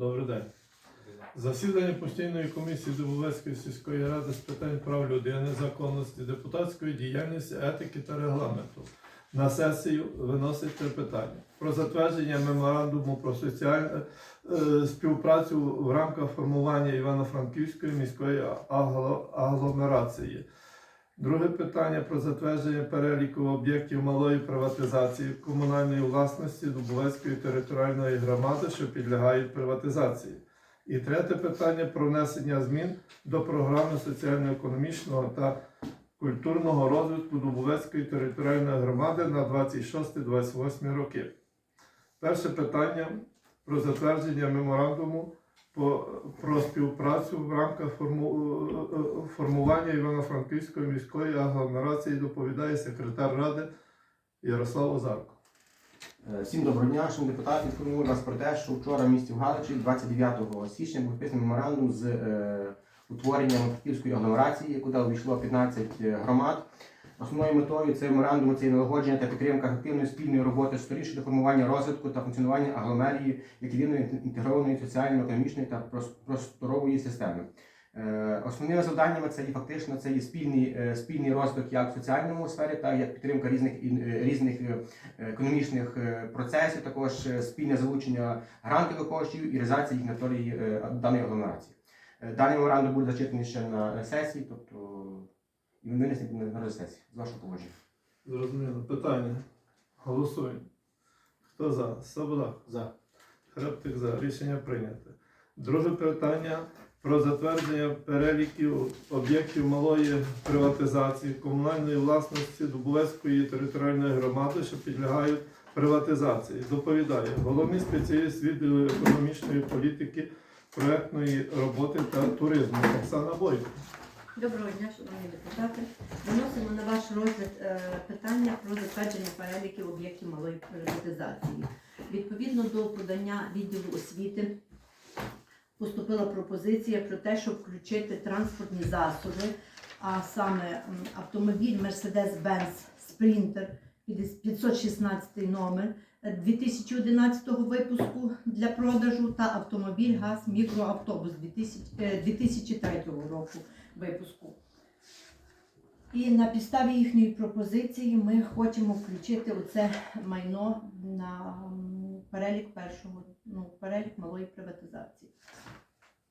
Добрий день. Засідання постійної комісії Дубовецької сільської ради з питань прав людини, законності, депутатської діяльності, етики та регламенту. На сесію виносить три питання: про затвердження меморандуму про соціальну е, співпрацю в рамках формування Івано-Франківської міської агло- агломерації. Друге питання про затвердження переліку об'єктів малої приватизації комунальної власності Дубовецької територіальної громади, що підлягають приватизації. І третє питання про внесення змін до програми соціально-економічного та культурного розвитку Дубовецької територіальної громади на 26-28 роки. Перше питання про затвердження меморандуму про співпрацю в рамках форму, е, е, формування Івано-Франківської міської агломерації доповідає секретар ради Ярослав Озарко. Е, Всім доброго дня, шановні депутати. Інформую вас про те, що вчора в місті в Галичі, 29 січня, був підписаний меморандум з утворенням Франківської агломерації, куди увійшло 15 громад. Основною метою цього меморандуму це налагодження та підтримка активної спільної роботи сторін щодо формування розвитку та функціонування агломерії як єдиної інтегрованої соціально-економічної та просторової системи. Е, Основними завданнями це є фактично це є спільний, е, спільний розвиток як в соціальному сфері, так як підтримка різних е, різних економічних процесів, також спільне залучення грантових коштів і реалізація їх на території даної агломерації. Даний меморандум буде зачитаний ще на сесії, тобто і винесений на на. З вашого погодження. Зрозуміло. Питання. Голосуємо. Хто за? Свобода. За. Хребтик за. Рішення прийнято. Друге питання про затвердження переліків об'єктів малої приватизації комунальної власності Дубовецької територіальної громади, що підлягають приватизації. Доповідає головний спеціаліст відділу економічної політики, проектної роботи та туризму Оксана Бойко. Доброго дня, шановні депутати. Виносимо на ваш розгляд е, питання про затвердження переліків об'єктів малої приватизації. Відповідно до подання відділу освіти поступила пропозиція про те, щоб включити транспортні засоби, а саме автомобіль Mercedes-Benz Sprinter 516 номер е, 2011 випуску для продажу та автомобіль ГАЗ мікроавтобус 2000, е, 2003 року випуску. І на підставі їхньої пропозиції ми хочемо включити оце майно на перелік першого, ну, перелік малої приватизації.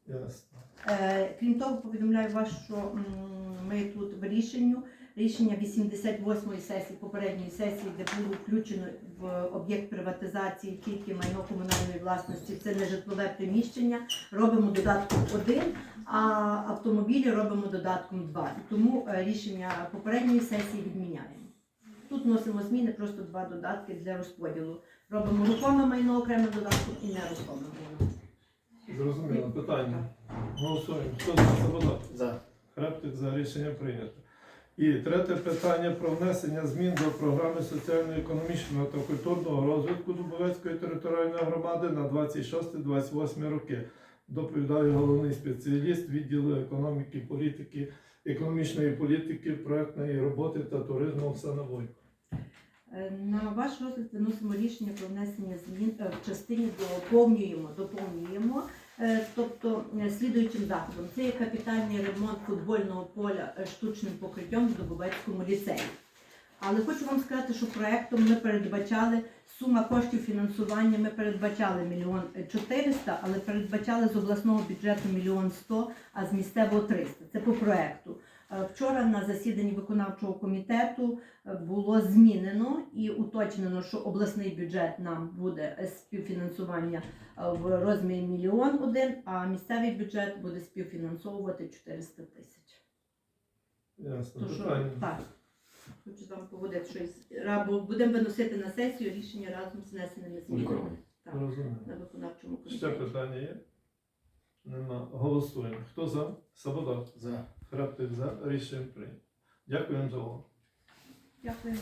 Ясно. Е, крім того, повідомляю вас, що ми тут в рішенню, рішення 88-ї сесії, попередньої сесії, де було включено в об'єкт приватизації тільки майно комунальної власності, це не житлове приміщення, робимо додатком 1, а автомобілі робимо додатком 2. Тому е, рішення попередньої сесії відміняємо. Тут вносимо зміни, просто два додатки для розподілу. Робимо рухоме майно окремим додатком і нерухоме майно. Зрозуміло. Питання. Голосуємо. Хто за? За. Хребтик за рішення прийнято. І третє питання про внесення змін до програми соціально-економічного та культурного розвитку Дубовецької територіальної громади на 26-28 роки. Доповідає головний спеціаліст відділу економіки, політики, економічної політики, проектної роботи та туризму Оксана Войко. Е, На ваш розгляд виносимо рішення про внесення змін е, в частині доповнюємо, доповнюємо, тобто е, слідуючим заходом. Це є капітальний ремонт футбольного поля е, штучним покриттям в Дубовецькому ліцеї. Але хочу вам сказати, що проєктом ми передбачали сума коштів фінансування. Ми передбачали мільйон чотириста, але передбачали з обласного бюджету мільйон сто, а з місцевого 300. Це по проекту. Е, Вчора на засіданні виконавчого комітету е, було змінено і уточнено, що обласний бюджет нам буде е, співфінансування в розмірі мільйон один, а місцевий бюджет буде співфінансовувати 400 тисяч. Ясно. То що Питання. так. Хочу з вами погодити щось. Рабо будемо виносити на сесію рішення разом з внесеними змінами. Так, Розумію. на виконавчому Ще питання є? Нема. Голосуємо. Хто за? Свобода. За. Хребтик за рішення прийнято. Дякуємо за увагу. Дякую.